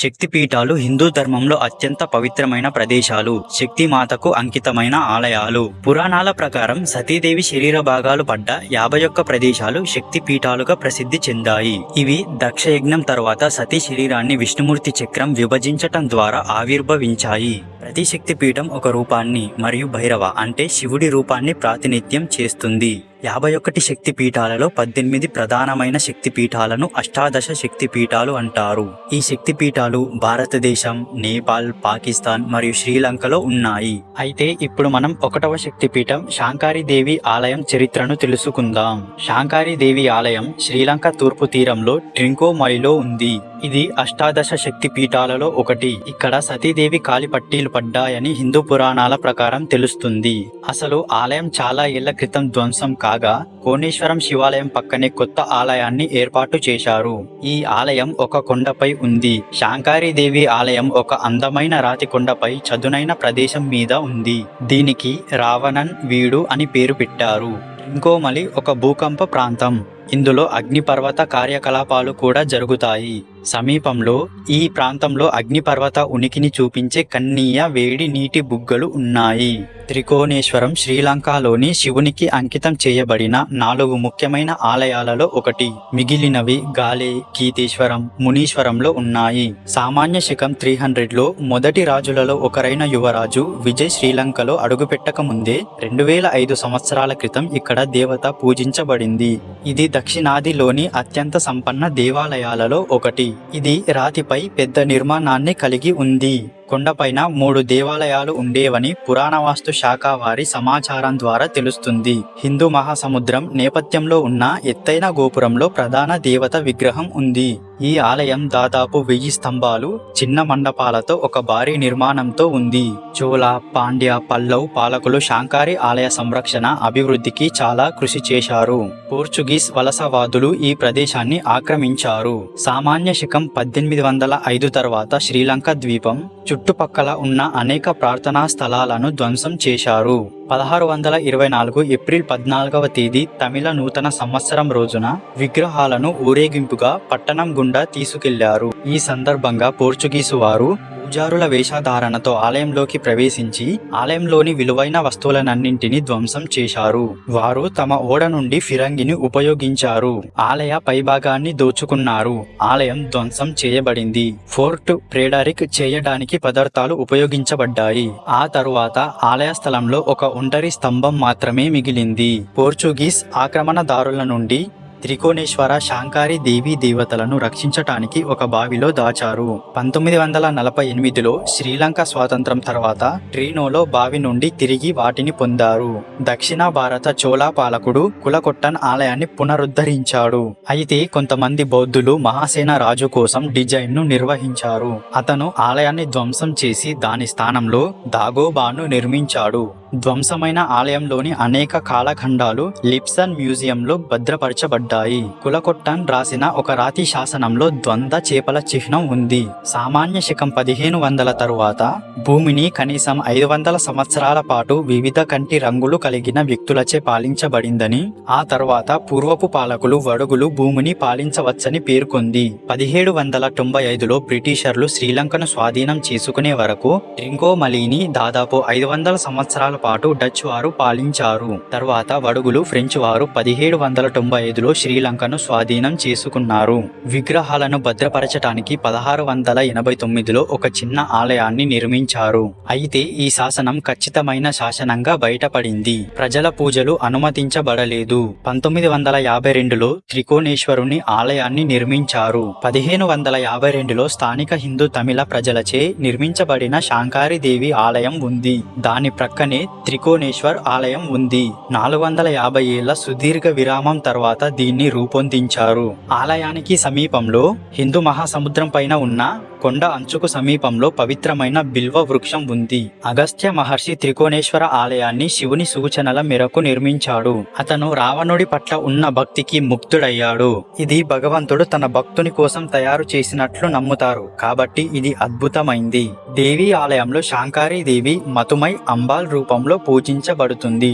శక్తిపీఠాలు హిందూ ధర్మంలో అత్యంత పవిత్రమైన ప్రదేశాలు శక్తిమాతకు అంకితమైన ఆలయాలు. పురాణాల ప్రకారం సతీదేవి శరీర భాగాలు పడ్డ యాభై ఒక్క ప్రదేశాలు శక్తిపీఠాలుగా ప్రసిద్ధి చెందాయి. ఇవి దక్షయజ్ఞం తర్వాత సతీ శరీరాన్ని విష్ణుమూర్తి చక్రం విభజించటం ద్వారా ఆవిర్భవించాయి. ప్రతి శక్తిపీఠం ఒక రూపాన్ని మరియు భైరవ అంటే శివుడి రూపాన్ని ప్రాతినిధ్యం చేస్తుంది. యాభై ఒకటి శక్తి పీఠాలలో పద్దెనిమిది ప్రధానమైన శక్తి పీఠాలను అష్టాదశ శక్తి పీఠాలు అంటారు. ఈ శక్తి పీఠాలు భారతదేశం నేపాల్ పాకిస్తాన్ మరియు శ్రీలంకలో ఉన్నాయి. అయితే ఇప్పుడు మనం ఒకటవ శక్తి పీఠం శాంకారీదేవి ఆలయం చరిత్రను తెలుసుకుందాం. శాంకారీదేవి ఆలయం శ్రీలంక తూర్పు తీరంలో ట్రింకోమలిలో ఉంది. ఇది అష్టాదశ శక్తి పీఠాలలో ఒకటి. ఇక్కడ సతీదేవి కాలిపట్టీలు పడ్డాయని హిందూ పురాణాల ప్రకారం తెలుస్తుంది. అసలు ఆలయం చాలా ఏళ్ళ క్రితం ధ్వంసం కాగా కోణేశ్వరం శివాలయం పక్కనే కొత్త ఆలయాన్ని ఏర్పాటు చేశారు. ఈ ఆలయం ఒక కొండపై ఉంది. శాంకారీదేవి ఆలయం ఒక అందమైన రాతి కొండపై చదునైన ప్రదేశం మీద ఉంది. దీనికి రావణన్ వీడు అని పేరు పెట్టారు. ఇంకోమలి ఒక భూకంప ప్రాంతం. ఇందులో అగ్నిపర్వత కార్యకలాపాలు కూడా జరుగుతాయి. సమీపంలో ఈ ప్రాంతంలో అగ్నిపర్వత ఉనికిని చూపించే కన్నీయ వేడి నీటి బుగ్గలు ఉన్నాయి. త్రికోణేశ్వరం శ్రీలంకలోని శివునికి అంకితం చేయబడిన నాలుగు ముఖ్యమైన ఆలయాలలో ఒకటి. మిగిలినవి గాలే గీతేశ్వరం మునీశ్వరంలో ఉన్నాయి. సామాన్య శకం త్రీ హండ్రెడ్లో మొదటి రాజులలో ఒకరైన యువరాజు విజయ్ శ్రీలంకలో అడుగుపెట్టక ముందే రెండు వేల ఐదు సంవత్సరాల క్రితం ఇక్కడ దేవత పూజించబడింది. ఇది దక్షిణాదిలోని అత్యంత సంపన్న దేవాలయాలలో ఒకటి. ఇది రాతిపై పెద్ద నిర్మాణాన్ని కలిగి ఉంది. కొండపైన మూడు దేవాలయాలు ఉండేవని పురాణ వాస్తు శాఖ వారి సమాచారం ద్వారా తెలుస్తుంది. హిందూ మహాసముద్రం నేపథ్యంలో ఉన్న ఎత్తైన గోపురంలో ప్రధాన దేవత విగ్రహం ఉంది. ఈ ఆలయం దాదాపు వెయ్యి స్తంభాలు చిన్న మండపాలతో ఒక భారీ నిర్మాణంతో ఉంది. చోళ పాండ్య పల్లవ్ పాలకులు శాంకారి ఆలయ సంరక్షణ అభివృద్ధికి చాలా కృషి చేశారు. పోర్చుగీస్ వలసవాదులు ఈ ప్రదేశాన్ని ఆక్రమించారు. సామాన్య శకం పద్దెనిమిది వందల ఐదు తర్వాత శ్రీలంక ద్వీపం చుట్టుపక్కల ఉన్న అనేక ప్రార్థనా స్థలాలను ధ్వంసం చేశారు. పదహారు వందల ఇరవై నాలుగు ఏప్రిల్ పద్నాలుగవ తేదీ తమిళ నూతన సంవత్సరం రోజున విగ్రహాలను ఊరేగింపుగా పట్టణం గుండా తీసుకెళ్ళారు. ఈ సందర్భంగా పోర్చుగీసు వారు పూజారుల వేషధారణతో ఆలయంలోకి ప్రవేశించి ఆలయంలోని విలువైన వస్తువులనన్నింటినీ ధ్వంసం చేశారు. వారు తమ ఓడ నుండి ఫిరంగిని ఉపయోగించారు. ఆలయ పైభాగాన్ని దోచుకున్నారు. ఆలయం ధ్వంసం చేయబడింది. ఫోర్ట్ ప్రేడరిక్ చేయడానికి పదార్థాలు ఉపయోగించబడ్డాయి. ఆ తరువాత ఆలయ స్థలంలో ఒక ఒంటరి స్తంభం మాత్రమే మిగిలింది. పోర్చుగీస్ ఆక్రమణదారుల నుండి త్రికోణేశ్వర శాంకారి దేవీ దేవతలను రక్షించటానికి ఒక బావిలో దాచారు. పంతొమ్మిది వందల నలభై ఎనిమిదిలో శ్రీలంక స్వాతంత్రం తర్వాత ట్రీనోలో బావి నుండి తిరిగి వాటిని పొందారు. దక్షిణ భారత చోళా పాలకుడు కులకొట్టన్ ఆలయాన్ని పునరుద్ధరించాడు. అయితే కొంతమంది బౌద్ధులు మహాసేన రాజు కోసం డిజైన్ను నిర్వహించారు. అతను ఆలయాన్ని ధ్వంసం చేసి దాని స్థానంలో దాగోబాను నిర్మించాడు. ధ్వంసమైన ఆలయంలోని అనేక కాలఖండాలు లిప్సన్ మ్యూజియంలో భద్రపరచబడ్డాయి. కులకొట్టన్ రాసిన ఒక రాతి శాసనంలో ద్వంద్వ చేపల చిహ్నం ఉంది. సామాన్య శకం పదిహేను వందల తరువాత భూమిని కనీసం ఐదు వందల సంవత్సరాల పాటు వివిధ కంటి రంగులు కలిగిన వ్యక్తులచే పాలించబడిందని ఆ తర్వాత పూర్వపు పాలకులు వడుగులు భూమిని పాలించవచ్చని పేర్కొంది. పదిహేడు వందల తొంభై ఐదులో బ్రిటిషర్లు శ్రీలంకను స్వాధీనం చేసుకునే వరకు ట్రింకోమలిని దాదాపు ఐదు వందల సంవత్సరాల పాటు డచ్ వారు పాలించారు. తర్వాత వడుగులు ఫ్రెంచ్ వారు పదిహేడు వందల తొంభై ఐదులో శ్రీలంకను స్వాధీనం చేసుకున్నారు. విగ్రహాలను భద్రపరచటానికి పదహారు వందల ఎనభై తొమ్మిదిలో ఒక చిన్న ఆలయాన్ని నిర్మించారు. అయితే ఈ శాసనం ఖచ్చితమైన శాసనంగా బయటపడింది. ప్రజల పూజలు అనుమతించబడలేదు. పంతొమ్మిది వందల యాభై రెండులో త్రికోణేశ్వరుని ఆలయాన్ని నిర్మించారు. పదిహేను వందల యాభై రెండులో స్థానిక హిందూ తమిళ ప్రజలచే నిర్మించబడిన శాంకారిదేవి ఆలయం ఉంది. దాని ప్రక్కనే త్రికోణేశ్వర్ ఆలయం ఉంది. నాలుగు వందల యాభై ఏళ్ళ సుదీర్ఘ విరామం తర్వాత దీన్ని రూపొందించారు. ఆలయానికి సమీపంలో హిందూ మహాసముద్రం పైన ఉన్న కొండ అంచుకు సమీపంలో పవిత్రమైన బిల్వ వృక్షం ఉంది. అగస్త్య మహర్షి త్రికోణేశ్వర ఆలయాన్ని శివుని సూచనల మేరకు నిర్మించాడు. అతను రావణుడి పట్ల ఉన్న భక్తికి ముక్తుడయ్యాడు. ఇది భగవంతుడు తన భక్తుని కోసం తయారు చేసినట్లు నమ్ముతారు. కాబట్టి ఇది అద్భుతమైంది. దేవి ఆలయంలో శాంకారీ దేవి మతుమై అంబాల్ రూపంలో పూజించబడుతుంది.